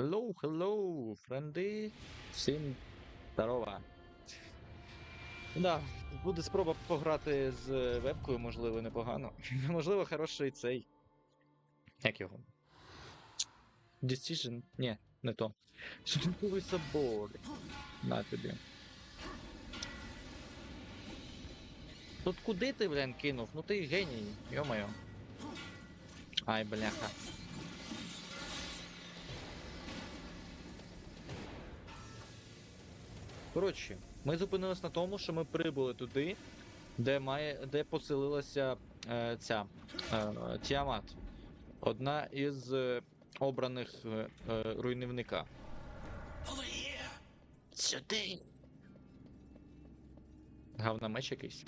Hello, hello, френди. Всім здорова. Да, буде спроба пограти з вебкою, можливо, непогано. можливо, хороший цей. Як його? Decision? Ні, не то. Шутинковий собор. На тобі. Тут куди ти, блін, кинув? Ну ти геній, йо-моє. Ай, бляха. Коротше, ми зупинились на тому, що ми прибули туди, де має, де поселилася е, ця е, Тіамат. Одна із е, обраних е, е, руйнівника. Сюди. Гавна меч якийсь.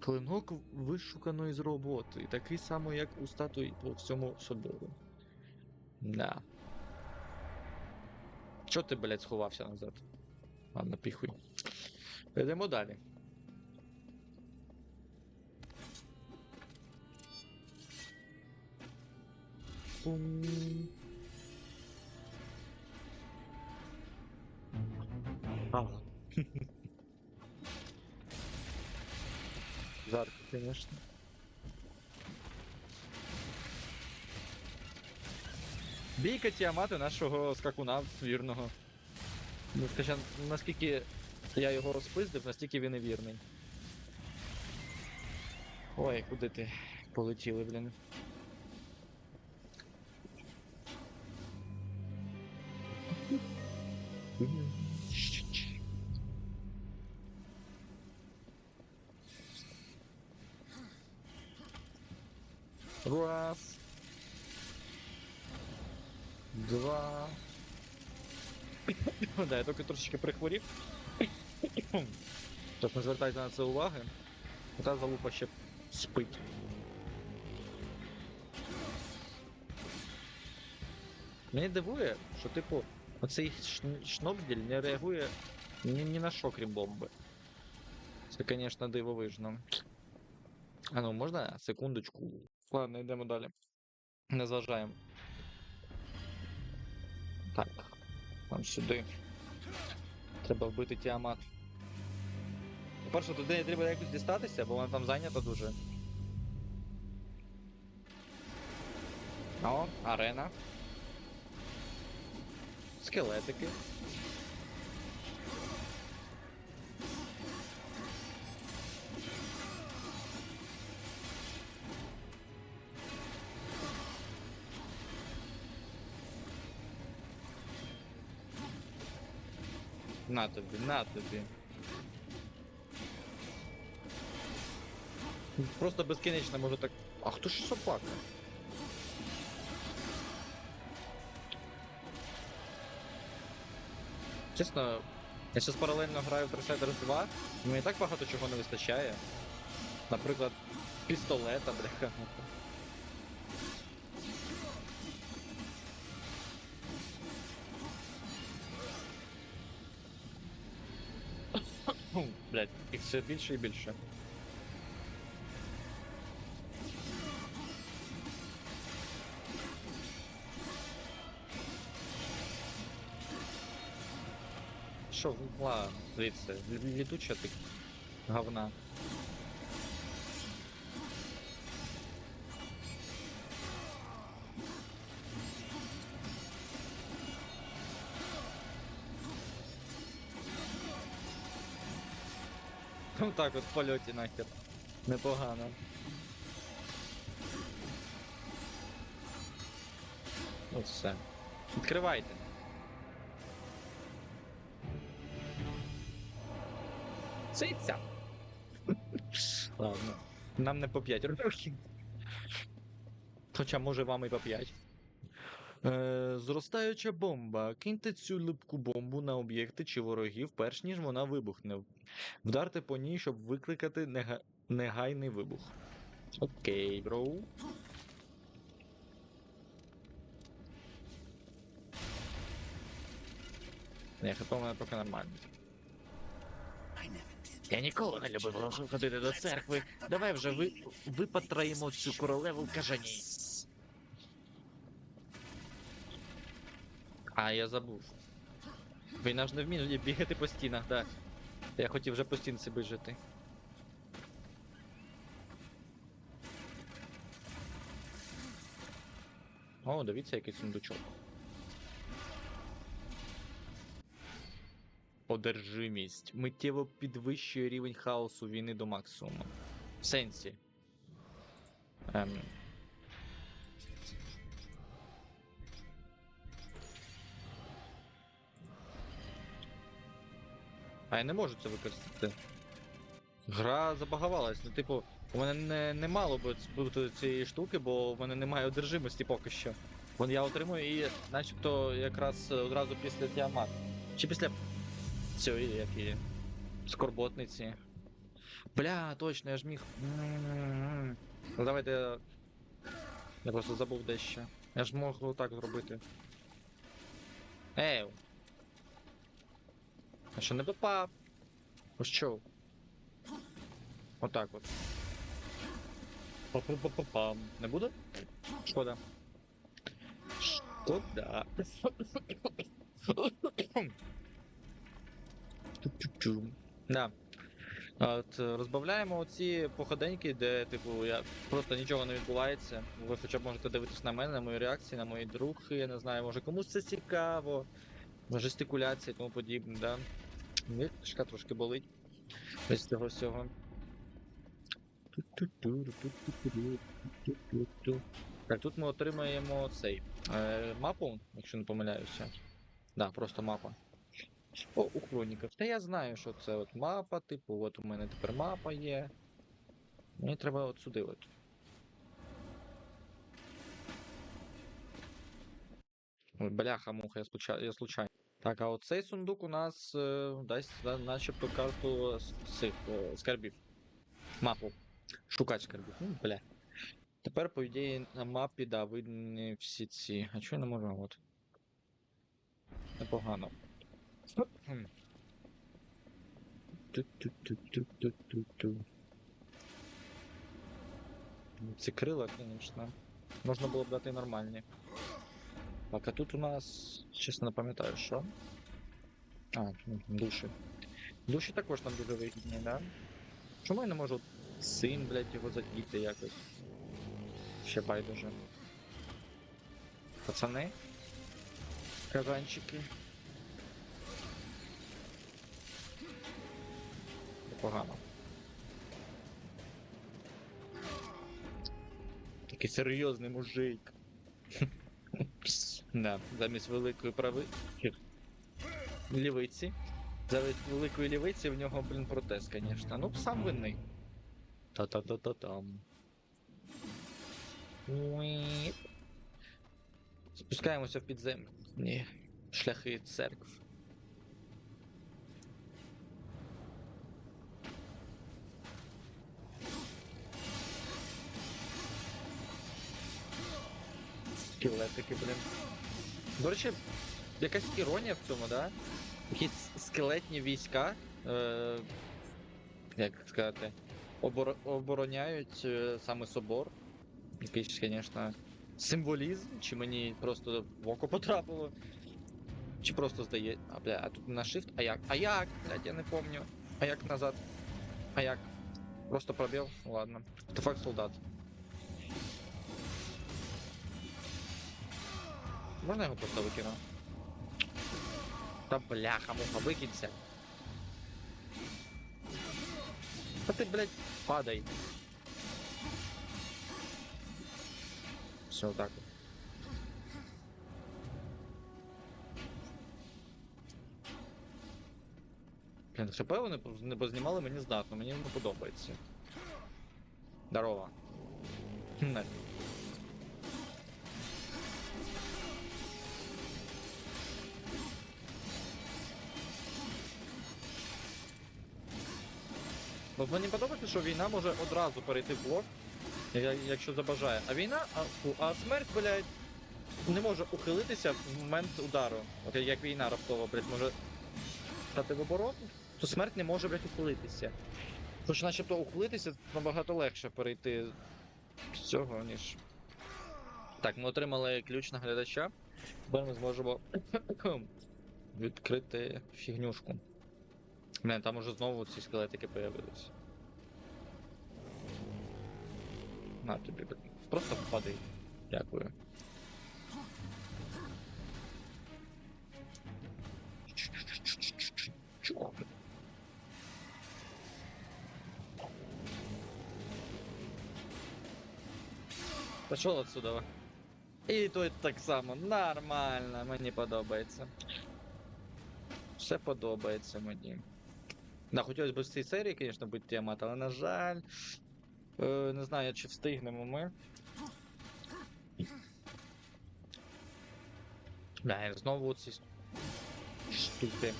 Клинок вишуканої з роботи, такий самий, як у статуї по всьому собору. Да. Чо ти, блядь, сховався назад? Ладно, піхуй. Йдемо далі. А. Жарко, конечно. Бійка Тіамати нашого скакуна вірного. Ну, скажімо, наскільки я його розпиздив, настільки він і вірний. Ой, куди ти полетіли, блін. Раз. Два. да, я тільки трошечки прихворів. Тож не звертайте на це уваги. Та залупа ще спить. Мені дивує, що типу, оцей шн- не реагує ні, ні на що, крім бомби. Це, звісно, дивовижно. А ну, можна секундочку? Ладно, йдемо далі. Не зважаємо. Так. Нам сюди. Треба вбити Тіамат. По-перше, туди треба якось дістатися, бо вона там зайнята дуже. О, арена. Скелетики. На тобі, на тобі. Просто безкінечно можу так. А хто ж собака? Чесно, я зараз паралельно граю в Darksiders 2, і мені так багато чого не вистачає. Наприклад, пістолета, бляха. Блять, їх все більше і більше. Що, ладно, звідси, лі- літуча ти говна. Так от в польоті нахер. Непогано. От все. Відкривайте. Циця. Ладно. Нам не по 5 років. Хоча може вам і по 5. Е, зростаюча бомба. Киньте цю липку бомбу на об'єкти чи ворогів, перш ніж вона вибухне. Вдарте по ній, щоб викликати нега... негайний вибух. Окей, бро. Не, у мене поки нормально. Я ніколи не любив ходити до церкви. Давай вже ви... випатраємо цю королеву в А, я забув. Війна ж не вміє бігати по стінах, так. Да. Я хотів вже по стінці жити. О, дивіться, який сундучок. Одержимість. Миттєво підвищує рівень хаосу війни до максимуму. В сенсі. Ем. А я не можу це використати. Гра забагавалась. Ну, типу, у мене не, не мало би бути цієї штуки, бо в мене немає одержимості поки що. Вон я отримую її, начебто, якраз е, одразу після діамат. Чи після цієї, як її. Скорботниці. Бля, точно, я ж міг. Ну давайте. Я просто забув дещо. Я ж можу так зробити. Ей! А що не попав? Ось що? Отак от. Па-па-па-па-пам. Не буде? Шкода. Шкода. Да. От е, розбавляємо оці походеньки, де, типу, я просто нічого не відбувається. Ви хоча б можете дивитись на мене, на мої реакції, на мої рухи, я не знаю, може комусь це цікаво. На жестикуляції і тому подібне, да. Ні, шка трошки болить. Без цього всього. Так, тут ми отримаємо цей е, мапу, якщо не помиляюся. Да, просто мапа. О, у хроніках. Та я знаю, що це от мапа, типу, от у мене тепер мапа є. Мені треба от сюди от. Бляха, муха, я случайно. Так, а оцей сундук у нас е, дасть да, начебто карту цих е, скарбів. Мапу. Шукач скарбів. Ну, бля. Тепер, по ідеї, на мапі, да, видні всі ці. А чого я не можу? От. Непогано. Ну, Ці крила, звісно. Можна було б дати нормальні. Так, а тут у нас, чесно не пам'ятаю, що. А, душі. Душі також там дуже вигідні, да? Чому я не можу син, блядь, його задіти якось? Ще байдуже. Пацани? Казанчики. Непогано. Такий серйозний мужик. Да, замість великої прави. Лівиці. Замість великої лівиці в нього, блін, протез, звісно. Ну, сам винний. Та-та-та-та-там. Спускаємося в підземні шляхи церкв. Скелетики, блін. До речі, якась іронія в цьому, да? Якісь скелетні війська, е, як сказати, оборо- обороняють е, саме собор. Якийсь, звісно, символізм, чи мені просто в око потрапило. Чи просто здає. А, бля, а тут на shift? А як? А як? Блядь, я не помню. А як назад? А як? Просто пробіл? Ладно. Артефакт солдат. Можна його просто викину? Та бляха, муха, викинься. Та ти, блядь, падай. Все, так. Блін, ХП вони не познімали мені здатно, мені не подобається. Здорово. Не. Бо мені подобається, що війна може одразу перейти в блок, якщо забажає. А війна, а, а смерть, блядь, не може ухилитися в момент удару. От як війна раптово, блядь, може стати в оборону, то смерть не може, блядь, ухилитися. Хоч начебто ухилитися набагато легше перейти з цього, ніж. Так, ми отримали ключ наглядача. Тепер ми зможемо відкрити фігнюшку. Не, там уже знову ці скелетики появились. На тобі, блін. Просто впади. Дякую. Пішов отсюда. І тут так само. Нормально, мені подобається. Все подобається мені. Да, хотілося б в цій серії, звісно, бути Тіамат, але на жаль. Е, не знаю, чи встигнемо ми. Да, знову ці штуки.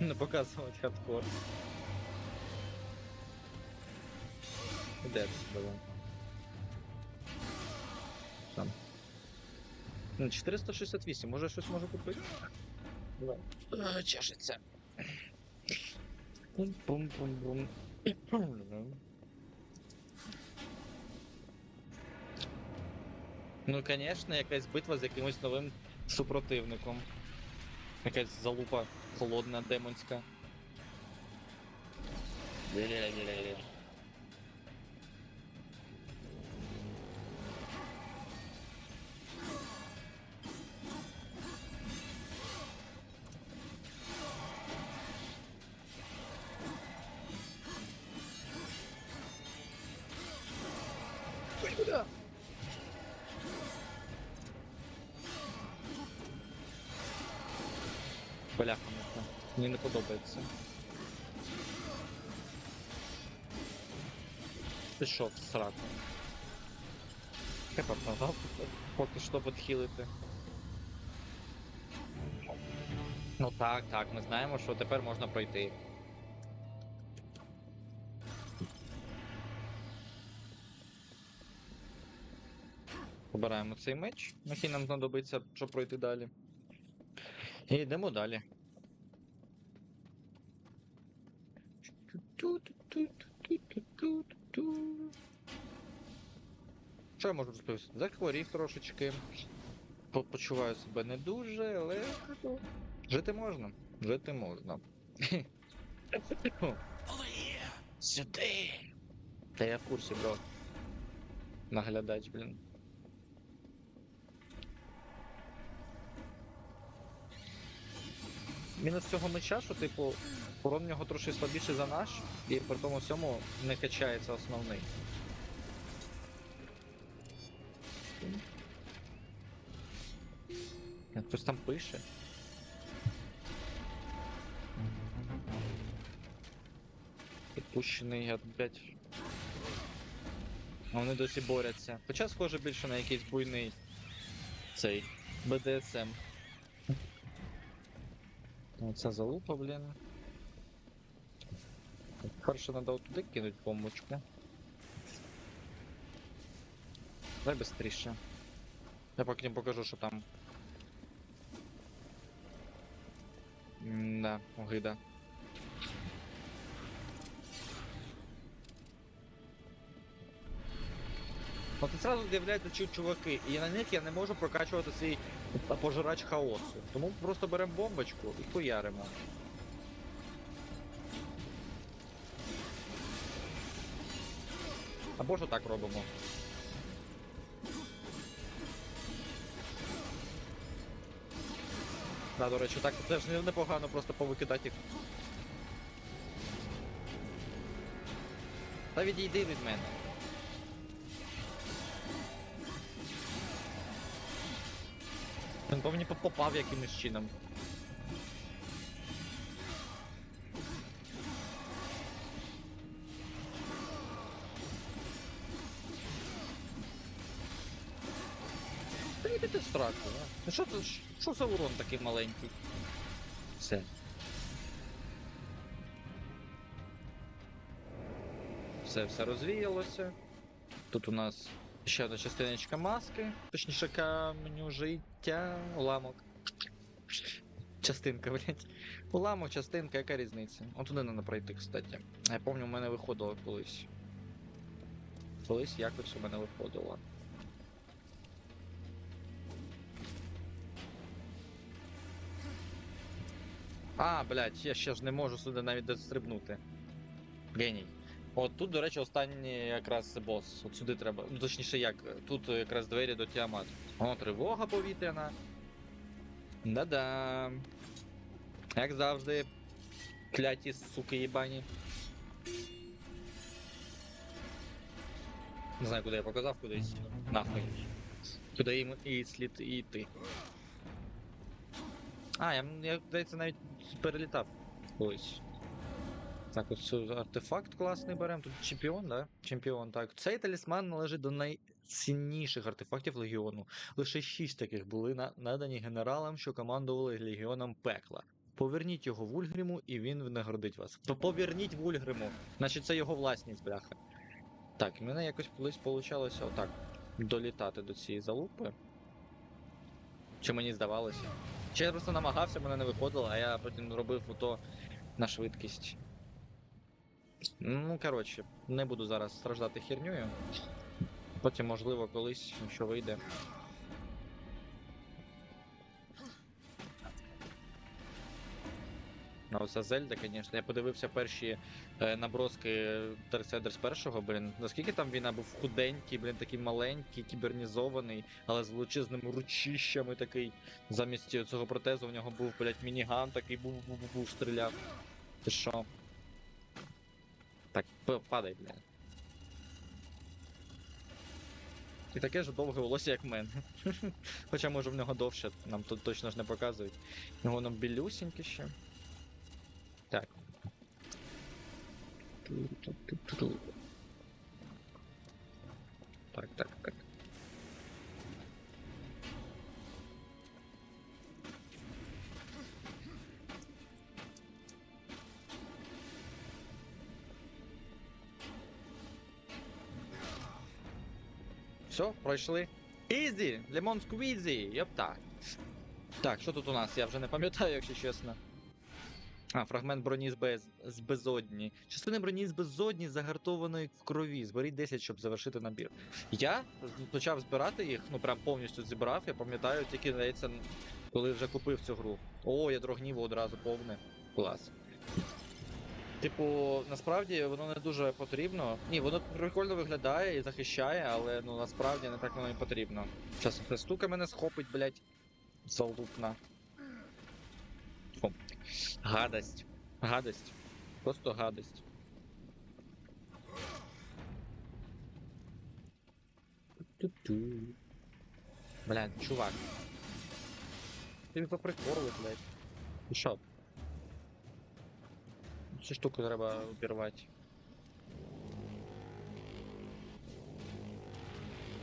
Не показувати хардкор. Де це було? 468, може щось можу купити? Давай. А, Чешеться. Бум-бум-бум. Ну, конечно, якась битва з якимось новим супротивником. Якась залупа холодна, демонська. Ля-ля-ля-ля-ля. Бляха, мені не подобається. Пішов в сраку. Хепа продав, поки що підхилити. Ну так, так, ми знаємо, що тепер можна пройти. Обираємо цей меч, який нам знадобиться, щоб пройти далі. І йдемо далі. Що я можу розповісти? Захворів трошечки. Почуваю себе не дуже, але жити можна. Жити можна. Сюди! Та я в курсі, бро. Наглядач, блін. Мінус цього меча, що, типу, урон в нього трошки слабіший за наш, і при тому всьому не качається основний. Хтось там пише. Підпущений опять. А вони досі борються. Хоча схоже більше на якийсь буйний цей БДСМ. Оця залупа, блін. Перше треба туди кинуть бомбочку. Дай быстріше. Я не покажу, що там. Да, огида. От і зразу з'являються чу- чуваки, і на них я не можу прокачувати свій пожирач хаосу. Тому просто беремо бомбочку і хуяримо. Або ж так робимо. Да, до речі, так теж не- непогано просто повикидати їх. Та відійди від мене. Він по мені попав якимось чином. Та йди ти в сраку, а? Ну що це, що за урон такий маленький? Все. Все, все розвіялося. Тут у нас ще одна частиночка маски, точніше каменю життя, уламок. Частинка, блядь. Уламок, частинка, яка різниця? От туди треба пройти, кстати. Я пам'ятаю, у мене виходило колись. Колись якось у мене виходило. А, блядь, я ще ж не можу сюди навіть дострибнути. Геній. От тут, до речі, останній якраз бос. От сюди треба. Ну точніше як, тут якраз двері до Тіамат. О, тривога повітряна. Да-да. Як завжди. Кляті суки їбані. Не знаю, куди я показав, кудись. Нахуй. Куди їм і слід йти. А, я, я здається, навіть перелітав колись. Так, це артефакт класний беремо. Тут чемпіон, да? Чемпіон, так. Цей талісман належить до найцінніших артефактів легіону. Лише шість таких були на- надані генералам, що командували легіоном пекла. Поверніть його Вульгриму, і він нагородить вас. То поверніть Вульгриму. Значить, це його власність, бляха. Так, і мене якось колись получалося отак. Долітати до цієї залупи. Чи мені здавалося? Чи я просто намагався, мене не виходило, а я потім робив ото на швидкість. Ну, коротше, не буду зараз страждати хернею. Потім, можливо, колись, якщо вийде. А оця Зельда, звісно. Я подивився перші е, наброски Терседерс першого, блін. Наскільки там він був худенький, блін, такий маленький, кібернізований, але з величезними ручищами такий. Замість цього протезу в нього був, блядь, мініган такий був, був, був, був стріляв. Ти що? Так, падай, блядь. І таке ж довге волосся, як в мене. Хоча може в нього довше, нам тут точно ж не показують. Ну воно білюсіньке ще. Так. Так, так, так. Все, пройшли. Ізі! Лемон сквізі! Йопта. Так, що тут у нас? Я вже не пам'ятаю, якщо чесно. А, фрагмент броні з, без... з безодні. Частини броні з безодні загартованої в крові. Зберіть 10, щоб завершити набір. Я почав збирати їх, ну прям повністю зібрав, я пам'ятаю, тільки здається, коли вже купив цю гру. О, ядро гніву одразу повне. Клас. Типу, насправді воно не дуже потрібно. Ні, воно прикольно виглядає і захищає, але ну насправді не так воно і потрібно. Зараз хрестука мене схопить, блять. Залупна. Гадость. Гадость. Просто гадость. Ту-ту. Блядь, чувак. Ти по приколу, блядь. Пішов. Цю штуку треба обірвати.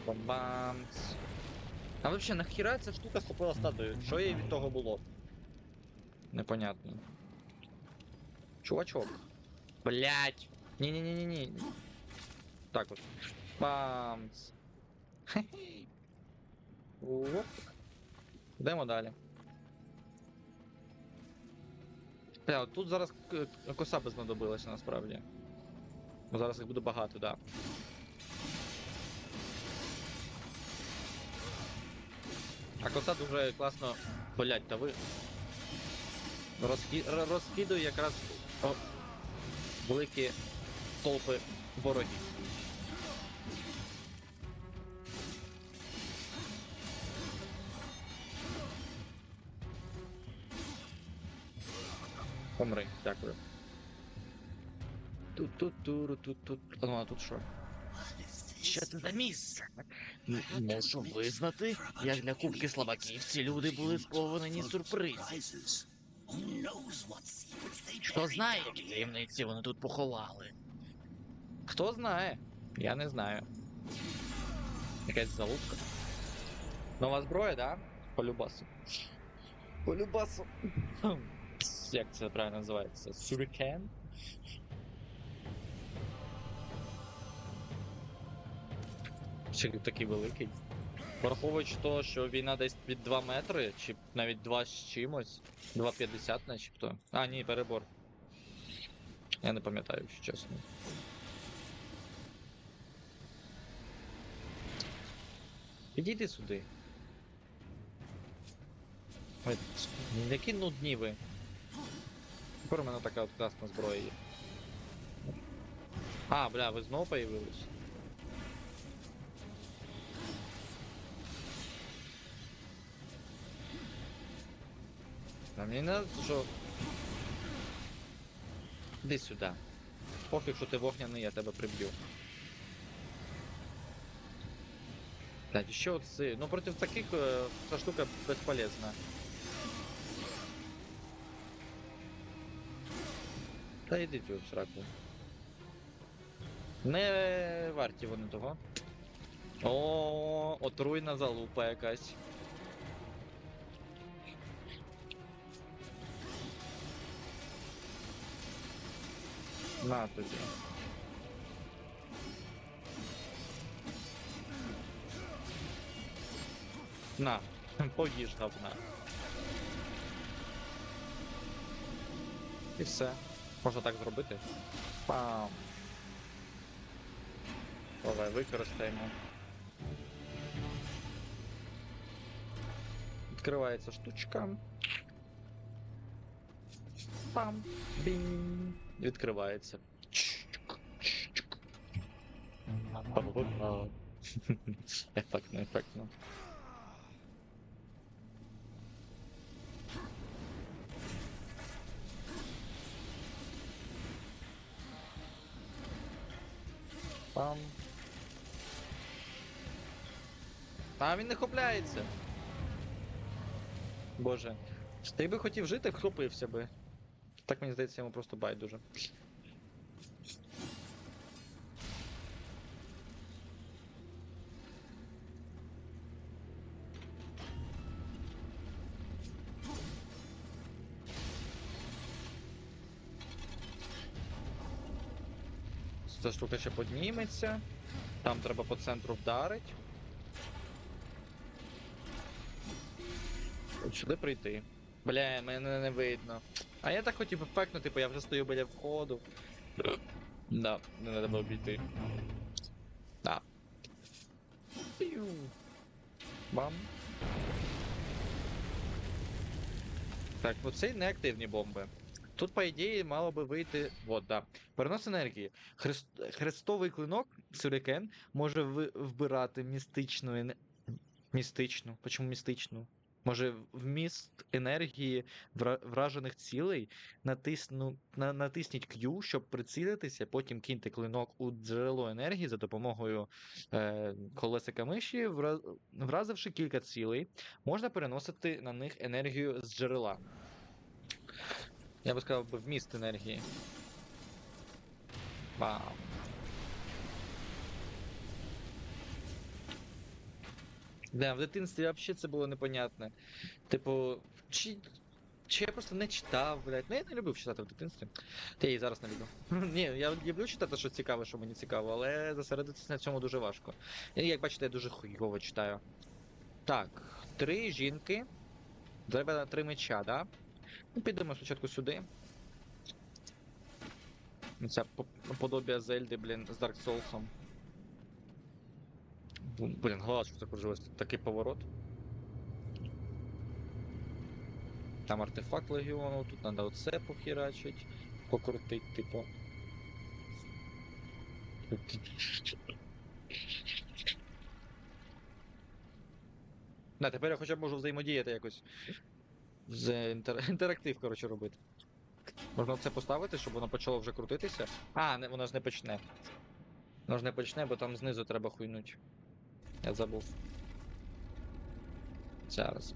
Бам-бамс. А вообще, нахіра ця штука схопила статую? Що їй від того було? Непонятно. Чувачок. Блять. Ні-ні-ні-ні-ні. Так от. Бамс. Хе-хе. Оп. Йдемо далі. Бля, от тут зараз к- к- коса би знадобилася насправді. Бо зараз їх буде багато, да. А коса дуже класно. Блять, та ви. Розкі... р- розкидує якраз о, великі толпи ворогів. Помри, дякую. тут тут тут тут тут Ну, а тут що? Що це за місце? Можу визнати, як для кубки слабаків ці люди були сповнені сюрпризів. Хто знає, які таємниці вони тут поховали? Хто знає? Я не знаю. Якась залупка. Нова зброя, да? Полюбасу. Полюбасу. Як це правильно називається? Сюрикен? Ще такий великий. Враховуючи то, що війна десь під 2 метри, чи навіть 2 з чимось, 2,50 начебто. А, ні, перебор. Я не пам'ятаю, якщо чесно. Підійди сюди. Ой, які нудні ви. Тепер у мене така от класна зброя є. А, бля, ви знову появились? Мені не що. Іди сюди. Пофіг, що ти вогняний, я тебе приб'ю. Так, що це? Ну проти таких е, ця штука безполезна. Та ви в сраку. Не варті вони того. О, отруйна залупа якась. На тобі. На, поїж говна. І все. Можна так зробити. Пам. Давай, використаємо. Відкривається штучка. Пам. Бінь. Відкривається. Чик, чик. Па-па-па. Ефектно, ефектно. Пам. А він не хопляється. Боже. Ти би хотів жити, вхопився би. Так мені здається, йому просто байдуже. Ця штука ще підніметься. Там треба по центру вдарити. От сюди прийти. Бля, мене не видно. А я так хотів ефектно, типу я вже стою біля входу. Да, не треба обійти. Да. Бам. Так, ну це не активні бомби. Тут, по ідеї, мало би вийти. Вот, да. Перенос енергії. Хрест... Хрестовий клинок Сюрикен може вбирати містичну ене... Містичну. Почому містичну? Може вміст енергії вражених цілей. Натисну... На... Натисніть Q, щоб прицілитися, потім киньте клинок у джерело енергії за допомогою е... колесика миші, вразивши кілька цілей, можна переносити на них енергію з джерела. Я би сказав вміст енергії. Бам. Да, в дитинстві взагалі це було непонятне. Типу, чи, чи я просто не читав, блядь. Ну я не любив читати в дитинстві. Та я і зараз не люблю. Ні, я люблю читати щось цікаве, що мені цікаво, але зосередитися на цьому дуже важко. І як бачите, я дуже хуйово читаю. Так, три жінки. Треба на три меча, да? Ну, підемо спочатку сюди. Це по- подобія Зельди, блін, з Dark Souls. Блін, голова що закружилась. Такий поворот. Там артефакт легіону, тут треба оце похерачить, покрутить, типу. Да, тепер я хоча б можу взаємодіяти якось. З інтер... інтерактив, коротше, робити. Можна це поставити, щоб воно почало вже крутитися. А, не, воно ж не почне. Воно ж не почне, бо там знизу треба хуйнуть. Я забув. Зараз.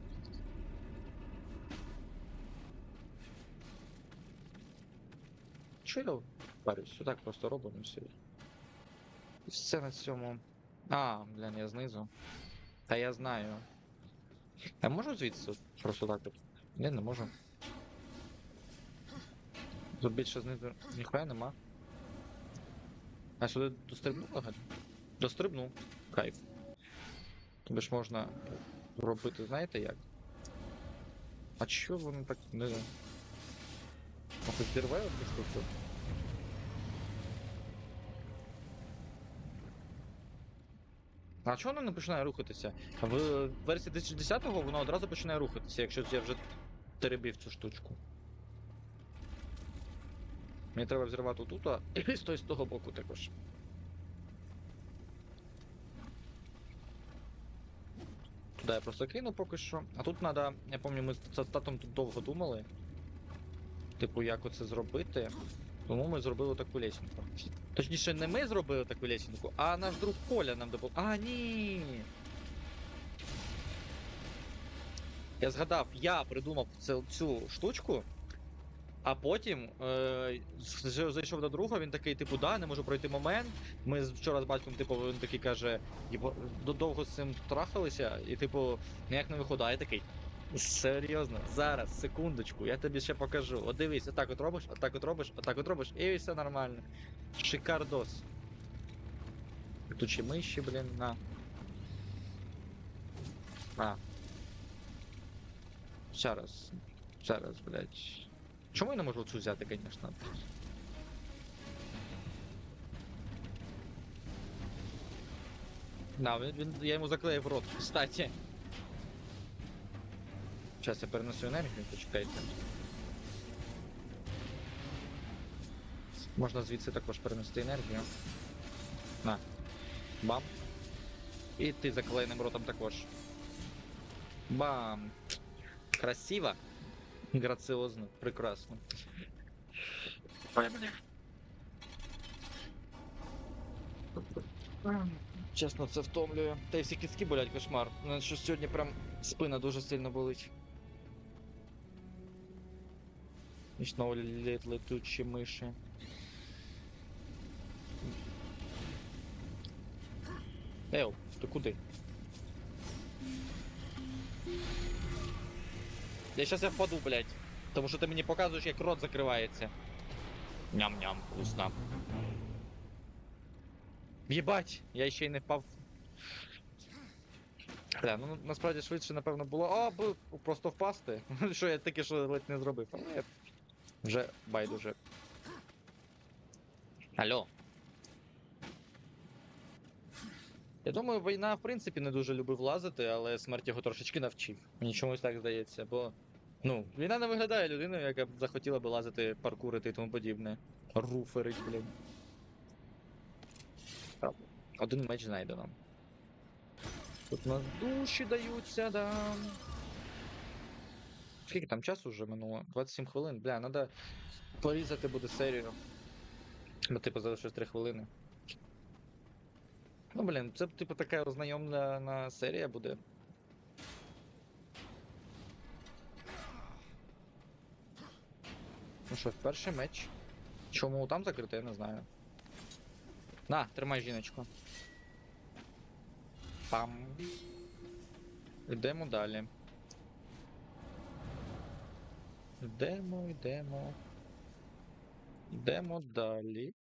Що я парюсь? Отак просто робимо все. Все на цьому. А, блін, я знизу. Та я знаю. Я можу звідси просто так от? Ні, не можу. Тут більше знизу ніхуя нема. А сюди дострибнув лагать? Дострибнув. Кайф. Тобі ж можна робити, знаєте як? А чого воно так не. Може зірве одну штуку? А чого воно не починає рухатися? В версії 2010-го воно одразу починає рухатися, якщо я вже теребив цю штучку. Мені треба взірвати тут, а і з того боку також. Туди я просто кину поки що. А тут треба, я пам'ятаю, ми з татом тут довго думали. Типу, як оце зробити. Тому ми зробили таку лесінку. Точніше, не ми зробили таку лесінку, а наш друг Коля нам допомог. А, ні. Я згадав, я придумав цю штучку, а потім е, зайшов до друга, він такий, типу, да, не можу пройти момент. Ми вчора з батьком, типу, він такий каже, «Єбо- довго з цим трахалися, і типу, ніяк не виходить. Я такий. Серйозно, зараз, секундочку, я тобі ще покажу. От дивись, отак от робиш, отак от робиш, отак от робиш, і все нормально. Шикардос. Ще миші, блін, на. А. Ще раз. Ще раз, блядь. Чому я не можу цю взяти, звісно? На, він, він, я йому заклеїв рот, кстати. Зараз я перенесу енергію, почекайте. Можна звідси також перенести енергію. На. Бам. І ти заклеєним ротом також. Бам. Красиво. Граціозно, прекрасно. Чесно, це втомлює. Та й всі кістки болять кошмар. Що сьогодні прям спина дуже сильно болить. І знову лет летучі миші. Ел, ти куди? Я щас я впаду, блядь. Тому що ти мені показуєш, як рот закривається. Ням-ням, вкусно. Єбать, я ще й не впав. Бля, ну насправді швидше, напевно, було. А, б, просто впасти. що я таке, що ледь не зробив. Але я вже байдуже. Алло. Я думаю, війна, в принципі, не дуже любив лазити, але смерть його трошечки навчив. Мені чомусь так здається, бо. Ну, війна не виглядає людиною, яка б захотіла би лазити, паркурити і тому подібне. Руферить, блін. Один меч знайдено. Тут нас душі даються, да. Скільки там часу вже минуло? 27 хвилин. Бля, треба порізати буде серію. Бо типу залишилось 3 хвилини. Ну, блін, це типу така ознайомлена серія буде. Ну що, перший меч. Чому там закрити, я не знаю. На, тримай жіночку. Пам. Йдемо далі. Йдемо, йдемо. Йдемо далі.